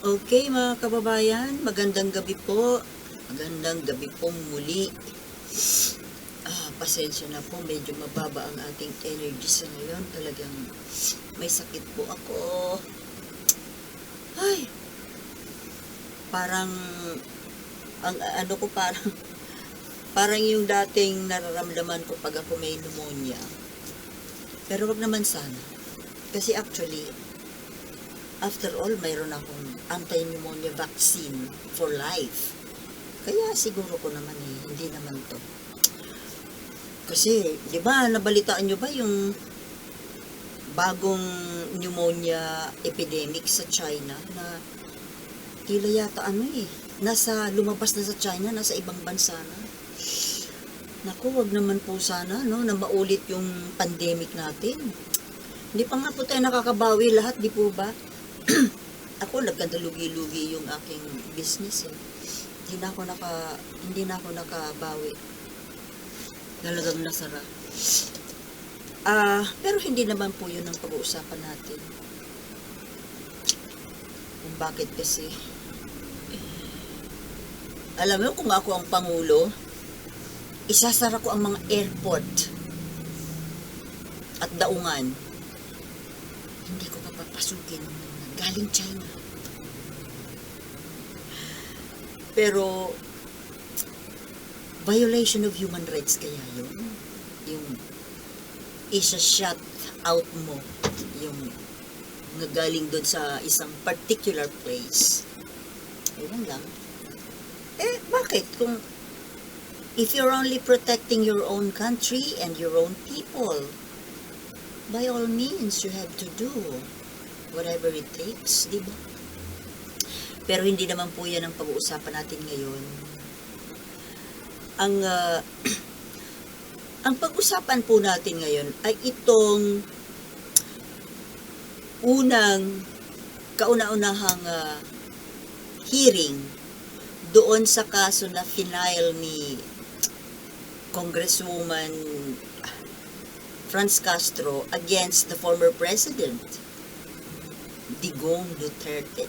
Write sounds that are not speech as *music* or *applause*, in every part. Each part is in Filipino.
Okay mga kababayan, magandang gabi po. Magandang gabi po muli. Ah, pasensya na po, medyo mababa ang ating energy sa ngayon. Talagang may sakit po ako. Ay, parang, ang ano ko parang, parang yung dating nararamdaman ko pag ako may pneumonia. Pero wag naman sana. Kasi actually, after all, mayroon akong anti-pneumonia vaccine for life. Kaya siguro ko naman eh, hindi naman to. Kasi, di ba, nabalitaan nyo ba yung bagong pneumonia epidemic sa China na tila yata ano eh, nasa, lumabas na sa China, nasa ibang bansa na. Naku, wag naman po sana, no, na maulit yung pandemic natin. Hindi pa nga po tayo nakakabawi lahat, di po ba? *clears throat* ako nagkadalugi-lugi yung aking business eh. Hindi na ako naka hindi na ako nakabawi. Talagang nasara. Ah, pero hindi naman po 'yun ang pag-uusapan natin. Kung bakit kasi alam mo kung ako ang pangulo, isasara ko ang mga airport at daungan. Hindi ko papapasukin galing China. Pero, violation of human rights kaya yun? Yung isa-shut out mo yung nagaling doon sa isang particular place. Ewan lang. Eh, bakit? Kung if you're only protecting your own country and your own people, by all means, you have to do whatever it takes, di ba? Pero hindi naman po yan ang pag-uusapan natin ngayon. Ang ah, *clears throat* ang pag-usapan po natin ngayon ay itong unang kauna-unahang ah, hearing doon sa kaso na final ni Congresswoman Franz Castro against the former president, Digong Duterte.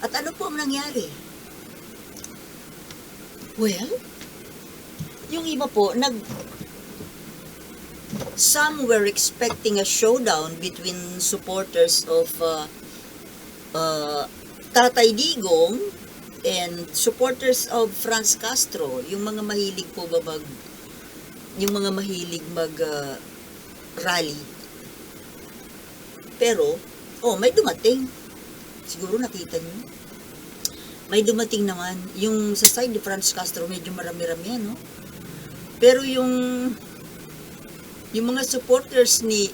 At ano po ang nangyari? Well, yung iba po, nag... Some were expecting a showdown between supporters of uh, uh, Tatay Digong and supporters of Franz Castro, yung mga mahilig po ba mag yung mga mahilig mag uh, rally. Pero, oh, may dumating. Siguro nakita niyo. May dumating naman. Yung sa side ni Franz Castro, medyo marami-rami yan, no? Pero yung yung mga supporters ni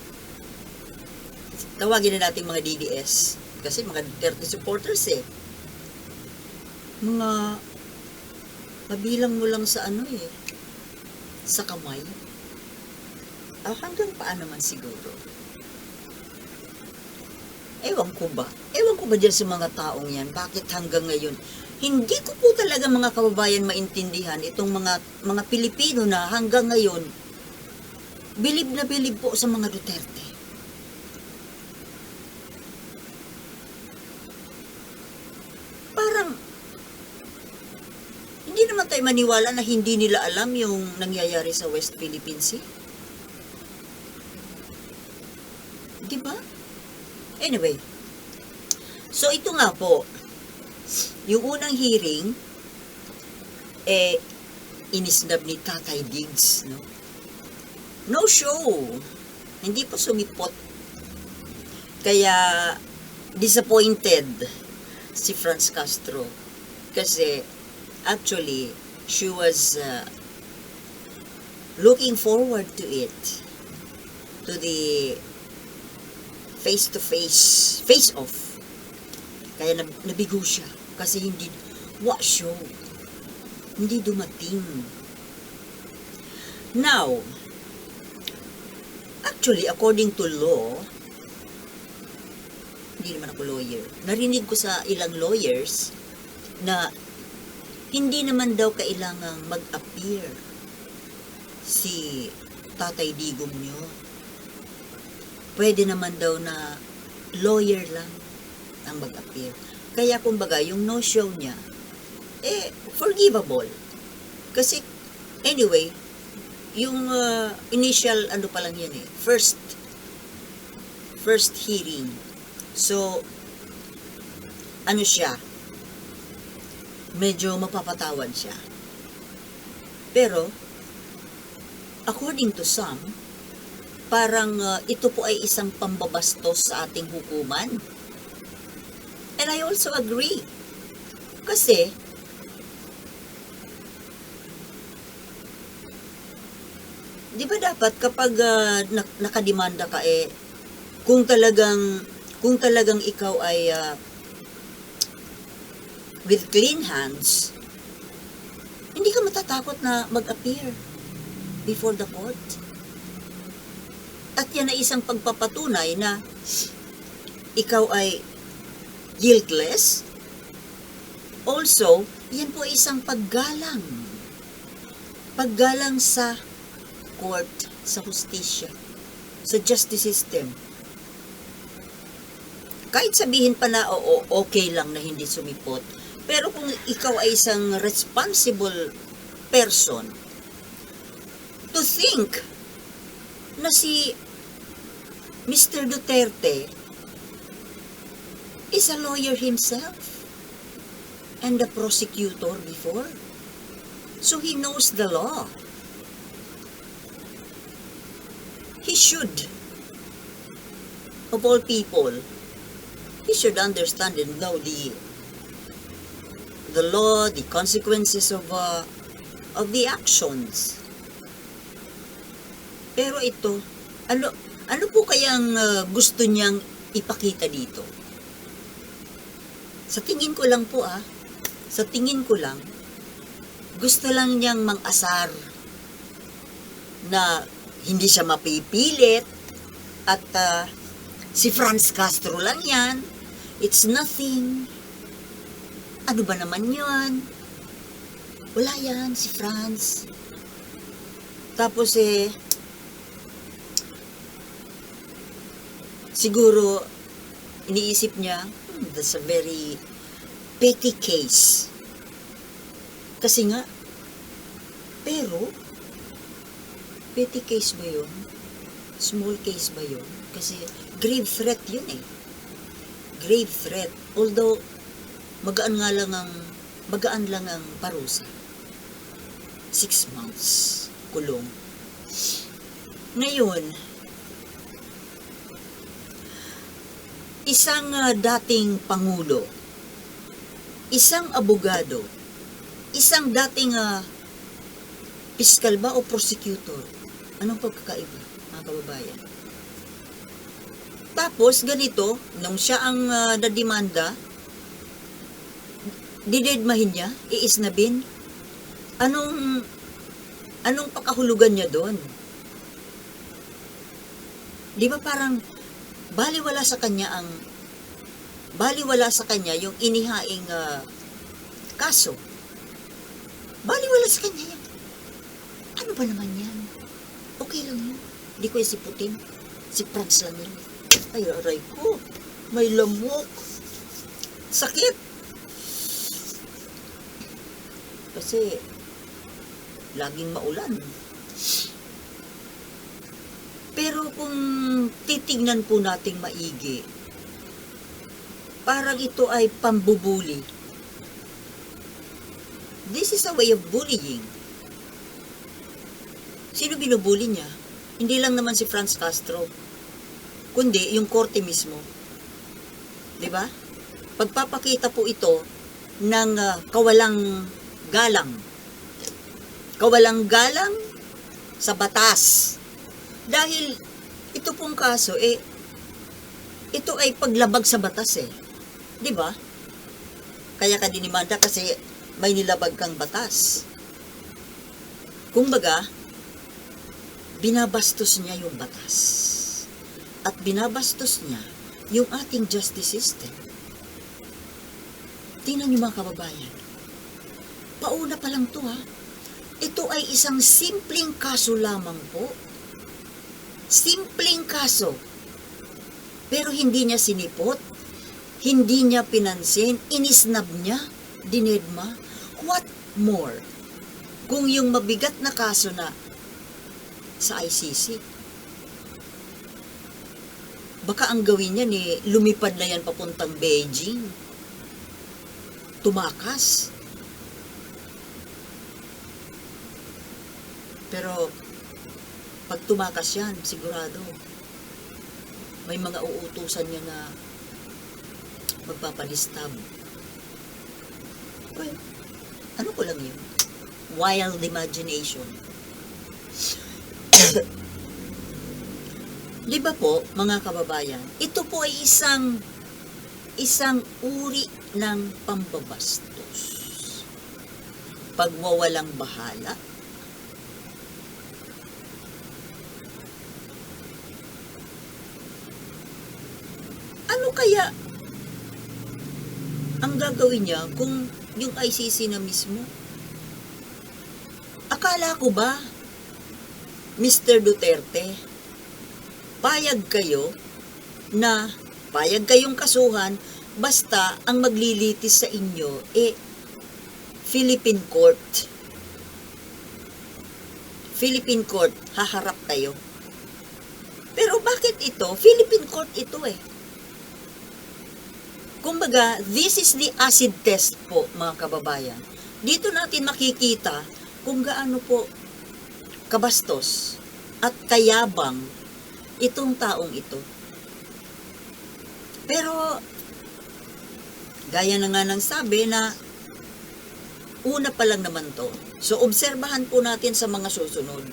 tawagin na natin mga DDS kasi mga Duterte supporters eh mga mabilang mo lang sa ano eh sa kamay ah, hanggang paa naman siguro ewan ko ba? Ewan ko ba dyan sa mga taong yan? Bakit hanggang ngayon? Hindi ko po talaga mga kababayan maintindihan itong mga mga Pilipino na hanggang ngayon bilib na bilib po sa mga Duterte. Parang hindi naman tayo maniwala na hindi nila alam yung nangyayari sa West Philippine Sea. Di ba? Anyway, so ito nga po, yung unang hearing, eh, inisnab ni Tatay Diggs, no? No show. Hindi po sumipot. Kaya, disappointed si Franz Castro. Kasi, actually, she was uh, looking forward to it. To the face-to-face, face-off. Kaya nab- nabigo siya. Kasi hindi, what show? Hindi dumating. Now, actually, according to law, hindi naman ako lawyer, narinig ko sa ilang lawyers na hindi naman daw kailangang mag-appear si Tatay Digong nyo. Pwede naman daw na lawyer lang ang mag-appear. Kaya kumbaga, yung no-show niya, eh, forgivable. Kasi, anyway, yung uh, initial, ano pa lang yan eh, first, first hearing. So, ano siya, medyo mapapatawan siya. Pero, according to some, parang uh, ito po ay isang pambabastos sa ating hukuman. And I also agree. Kasi, di ba dapat kapag uh, nak- nakademanda ka eh, kung talagang, kung talagang ikaw ay uh, with clean hands, hindi ka matatakot na mag-appear before the court. At yan ay isang pagpapatunay na ikaw ay guiltless. Also, yan po ay isang paggalang. Paggalang sa court, sa hustisya, sa justice system. Kahit sabihin pa na, oo, okay lang na hindi sumipot, pero kung ikaw ay isang responsible person, to think na si Mr. Duterte is a lawyer himself and a prosecutor before. So he knows the law. He should, of all people, he should understand and know the the law, the consequences of uh, of the actions. Pero ito, ano ano po kayang uh, gusto niyang ipakita dito? Sa tingin ko lang po ah, sa tingin ko lang, gusto lang niyang mang-asar na hindi siya mapipilit at uh, si Franz Castro lang yan. It's nothing. Ano ba naman yun? Wala yan, si Franz. Tapos eh, siguro, iniisip niya, hmm, that's a very petty case. Kasi nga, pero, petty case ba yun? Small case ba yun? Kasi grave threat yun eh. Grave threat. Although, magaan nga lang ang, magaan lang ang parusa. Six months kulong. Ngayon, isang ah, dating pangulo, isang abogado, isang dating uh, piskal ba o prosecutor, anong pagkakaiba, mga kababayan? Tapos, ganito, nung siya ang uh, nadimanda, didedmahin niya, iisnabin, anong, anong pakahulugan niya doon? Di ba parang, baliwala sa kanya ang, baliwala sa kanya yung inihaing uh, kaso. Baliwala sa kanya yan. Ano ba naman yan? Okay lang yun. Di ko yung si Putin. Si Franz lang yun. Ay, aray ko. May lamok. Sakit. Kasi, laging maulan. Pero kung titignan po nating maigi, parang ito ay pambubuli. This is a way of bullying. Sino binubuli niya? Hindi lang naman si Franz Castro, kundi yung korte mismo. 'Di ba? Pagpapakita po ito ng ah, kawalang galang. Kawalang galang sa batas. Dahil ito pong kaso eh ito ay paglabag sa batas eh. 'Di ba? Kaya ka dinimanda kasi may nilabag kang batas. Kumbaga, binabastos niya yung batas. At binabastos niya yung ating justice system. Tingnan niyo mga kababayan. Pauna pa lang to ha. Ito ay isang simpleng kaso lamang po. Simpleng kaso. Pero hindi niya sinipot. Hindi niya pinansin, inisnab niya, dinedma. What more? Kung yung mabigat na kaso na sa ICC, baka ang gawin niya ni lumipad na yan papuntang Beijing. Tumakas. Pero pag tumakas yan, sigurado, may mga uutusan niya na magpapalistab. Well, ano ko lang yun? Wild imagination. *coughs* Di ba po, mga kababayan, ito po ay isang isang uri ng pambabastos. Pagwawalang bahala, ano kaya ang gagawin niya kung yung ICC na mismo? Akala ko ba, Mr. Duterte, payag kayo na payag kayong kasuhan basta ang maglilitis sa inyo eh Philippine Court. Philippine Court, haharap kayo. Pero bakit ito? Philippine Court ito eh. Kumbaga, this is the acid test po, mga kababayan. Dito natin makikita kung gaano po kabastos at kayabang itong taong ito. Pero, gaya na nga ng sabi na una pa lang naman to. So, obserbahan po natin sa mga susunod.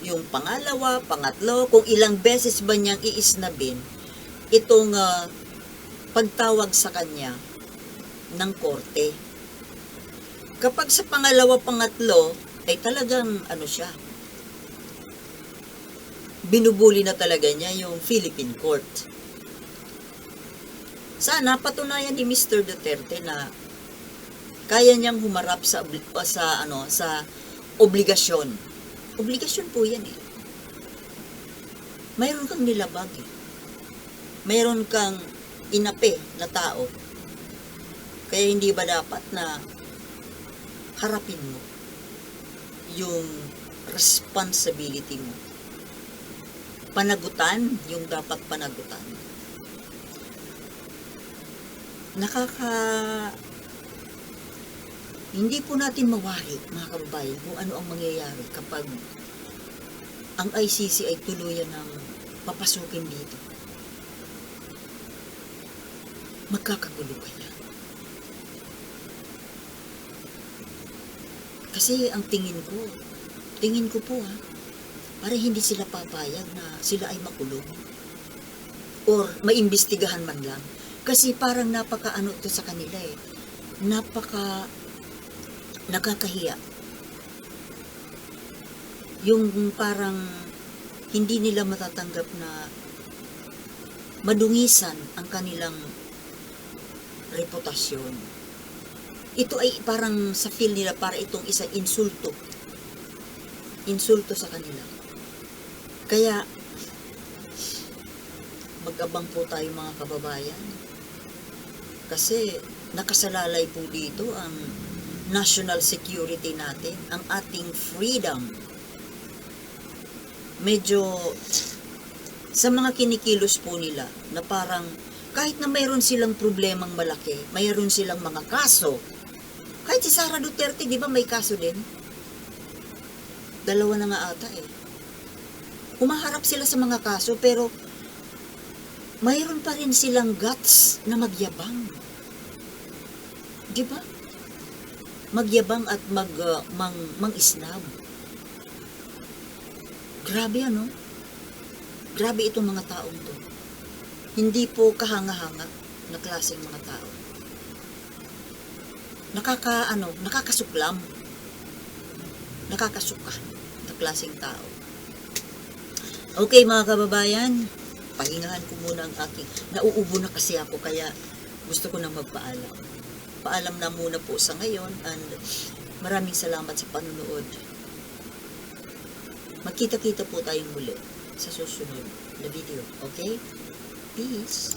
Yung pangalawa, pangatlo, kung ilang beses ba niyang iisnabin itong ah, pagtawag sa kanya ng korte. Kapag sa pangalawa, pangatlo, ay talagang ano siya, binubuli na talaga niya yung Philippine Court. Sana patunayan ni Mr. Duterte na kaya niyang humarap sa sa ano sa obligasyon. Obligasyon po 'yan eh. Mayroon kang nilabag eh. Mayroon kang inape na tao. Kaya hindi ba dapat na harapin mo yung responsibility mo? Panagutan yung dapat panagutan. Nakaka hindi po natin mawari, mga kababayan, kung ano ang mangyayari kapag ang ICC ay tuluyan ng papasukin dito. Magkakagulo kaya. Kasi ang tingin ko, tingin ko po ha, para hindi sila papayag na sila ay makulong. Or maimbestigahan man lang. Kasi parang napaka ano to sa kanila eh. Napaka nakakahiya. Yung parang hindi nila matatanggap na madungisan ang kanilang reputasyon. Ito ay parang sa feel nila para itong isang insulto. Insulto sa kanila. Kaya mag-abang po tayo mga kababayan. Kasi nakasalalay po dito ang national security natin, ang ating freedom. Medyo sa mga kinikilos po nila na parang kahit na mayroon silang problemang malaki, mayroon silang mga kaso. Kahit si Sara Duterte, di ba may kaso din? Dalawa na nga ata eh. Umaharap sila sa mga kaso pero mayroon pa rin silang guts na magyabang. Di ba? Magyabang at mag, uh, mang, mang-isnab. Grabe ano? Grabe itong mga taong to. Hindi po kahanga-hanga na klaseng mga tao. Nakaka, ano, nakakasuklam. Nakakasuka na klaseng tao. Okay mga kababayan, pahingahan ko muna ang aking, nauubo na kasi ako kaya gusto ko na magpaalam. Paalam na muna po sa ngayon and maraming salamat sa panunood. Magkita-kita po tayong muli sa susunod na video. Okay? Peace!